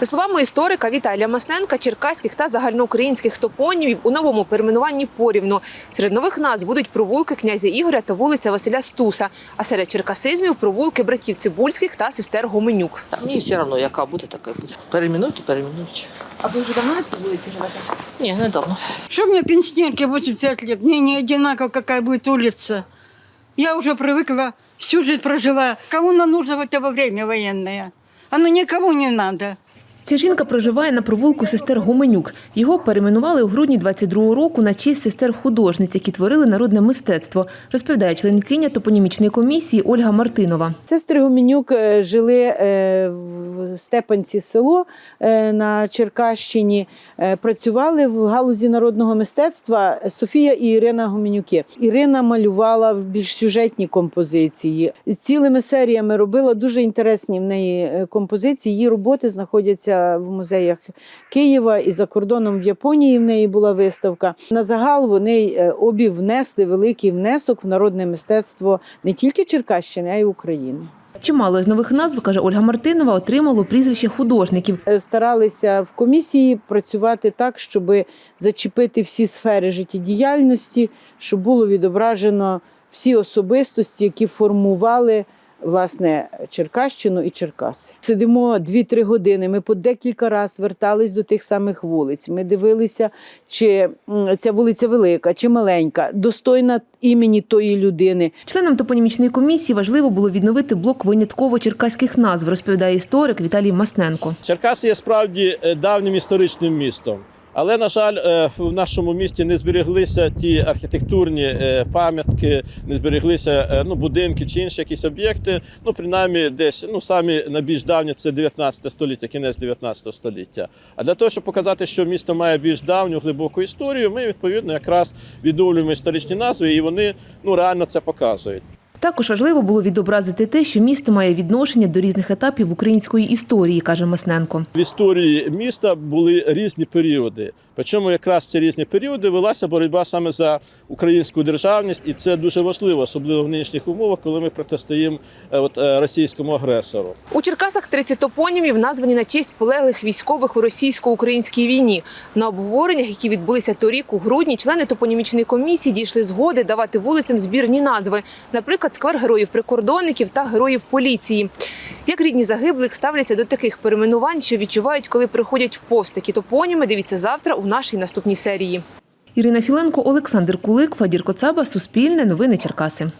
За словами історика Віталія Масненка, черкаських та загальноукраїнських топонімів у новому перейменуванні порівну. Серед нових назв будуть провулки князя Ігоря та вулиця Василя Стуса, а серед черкасизмів провулки братів Цибульських та сестер Гоменюк. Та мені все одно, яка буде, така буде. Перемінують, перемінують. А ви вже давно на цій вулиці живете? Ні, недавно. Что мне пенсионерке 80 лет? Мне не одинаково, какая будет улица. Я уже привыкла, всю жизнь прожила. Кому нам нужно в это время военное? Оно никому не надо. Ця жінка проживає на провулку сестер Гоменюк. Його перейменували у грудні 22-го року на честь сестер художниць, які творили народне мистецтво, розповідає членкиня топонімічної комісії Ольга Мартинова. Сестри Гуменюк е, жили е, Степанці село е, на Черкащині, е, працювали в галузі народного мистецтва Софія і Ірина Гуменюки. Ірина малювала більш сюжетні композиції. Цілими серіями робила дуже інтересні в неї е, композиції. Її роботи знаходяться в музеях Києва і за кордоном в Японії в неї була виставка. На загал вони обі внесли великий внесок в народне мистецтво не тільки Черкащини, а й України. Чимало з нових назв, каже Ольга Мартинова, отримало прізвище художників. Е, Старалися в комісії працювати так, щоб зачепити всі сфери життєдіяльності, щоб було відображено всі особистості, які формували. Власне, Черкащину і Черкаси. Сидимо 2-3 години. Ми по декілька разів вертались до тих самих вулиць. Ми дивилися, чи ця вулиця велика, чи маленька, достойна імені тої людини. Членам топонімічної комісії важливо було відновити блок винятково черкаських назв, розповідає історик Віталій Масненко. Черкаси є справді е, давнім історичним містом. Але, на жаль, е, в нашому місті не збереглися ті архітектурні е, пам'ятки, не збереглися е, ну, будинки чи інші якісь об'єкти. Ну, принаймні, десь ну, самі найбільш давні це 19 століття, кінець 19 століття. А для того, щоб показати, що місто має більш давню глибоку історію, ми відповідно якраз відновлюємо історичні назви, і вони ну, реально це показують. Також важливо було відобразити те, що місто має відношення до різних етапів української історії, каже Масненко. В історії міста були різні періоди. Причому якраз ці різні періоди велася боротьба саме за українську державність, і це дуже важливо, особливо в нинішніх умовах, коли ми протистоїмо е, от, е, російському агресору. У Черкасах 30 топонімів названі на честь полеглих військових у російсько-українській війні. На обговореннях, які відбулися торік у грудні, члени топонімічної комісії дійшли згоди давати вулицям збірні назви, наприклад, сквер героїв прикордонників та героїв поліції. Як рідні загиблих ставляться до таких перейменувань, що відчувають, коли приходять повз такі топоніми, дивіться завтра у нашій наступній серії. Ірина Філенко, Олександр Кулик, Фадір Коцаба, Суспільне, Новини Черкаси.